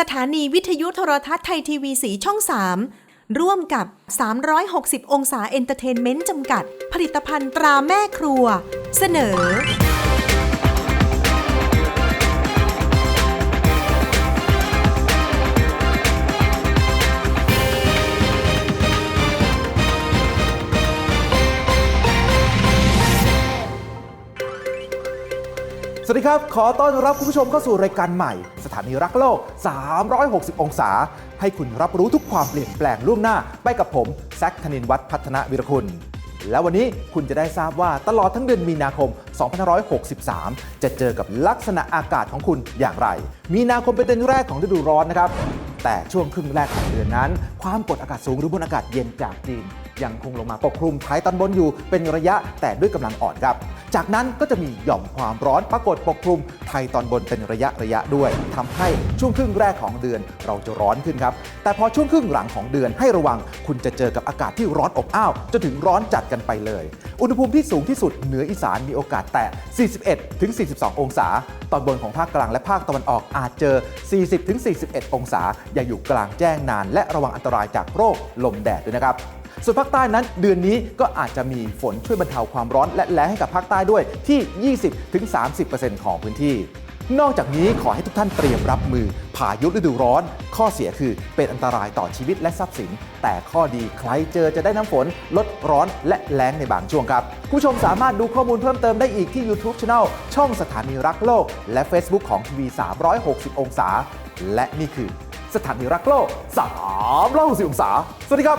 สถานีวิทยุโทรทัศน์ไทยทีวีสีช่อง 3 ร่วมกับ 360 องศาเอนเตอร์เทนเมนต์จำกัด ผลิตภัณฑ์ตราแม่ครัว เสนอ สวัสดีครับ ขอต้อนรับคุณผู้ชมเข้าสู่รายการใหม่ ถานีรักโลก 360 องศา ให้คุณรับรู้ทุกความเปลี่ยนแปลงล่วงหน้า ไปกับผม แซคธนินวัฒน์พัฒนวิรคุณแล้ววันนี้คุณจะได้ทราบว่าตลอดทั้งเดือนมีนาคม 2563 จะเจอกับลักษณะอากาศของคุณอย่างไร มีนาคมเป็นเดือนแรกของฤดูร้อนนะครับ แต่ช่วงครึ่งแรกของเดือนนั้น ความกดอากาศสูงหรือมวลอากาศเย็นจากจีน ยังคงลงมาปกคลุมไทยตอนบนอยู่เป็นระยะแต่ด้วยกำลังอ่อนครับ จากนั้นก็จะมีหย่อมความร้อนปรากฏปกคลุมไทยตอนบนเป็นระยะระยะด้วยทำให้ช่วงครึ่งแรกของเดือนเราจะร้อนขึ้นครับ แต่พอช่วงครึ่งหลังของเดือนให้ระวัง คุณจะเจอกับอากาศที่ร้อนอบอ้าวจนถึงร้อนจัดกันไปเลย อุณหภูมิที่สูงที่สุดเหนืออีสานมีโอกาสแตะ41 ถึง 42 องศา ตอนบนของภาคกลางและภาคตะวันออกอาจเจอ 40 ถึง 41 องศา อย่าอยู่กลางแจ้งนาน และระวังอันตรายจากโรคลมแดดด้วยนะครับ ส่วนภาคใต้นั้นเดือนนี้ก็อาจจะมีฝนช่วยบรรเทาความร้อนและแล้งให้กับภาคใต้ด้วยที่ 20-30%ของพื้นที่นอกจากนี้ขอให้ทุกท่านเตรียมรับมือพายุฤดูร้อน ข้อเสียคือเป็นอันตรายต่อชีวิตและทรัพย์สิน แต่ข้อดีใครเจอจะได้น้ำฝน ลดร้อนและแล้งในบางช่วงครับ ผู้ชมสามารถดูข้อมูลเพิ่มเติมได้อีกที่ YouTube Channel ช่องสถานีรักโลก และ Facebook ของทีวี360 องศา และนี่คือ สถานีรักโลก 360 องศา สวัสดีครับ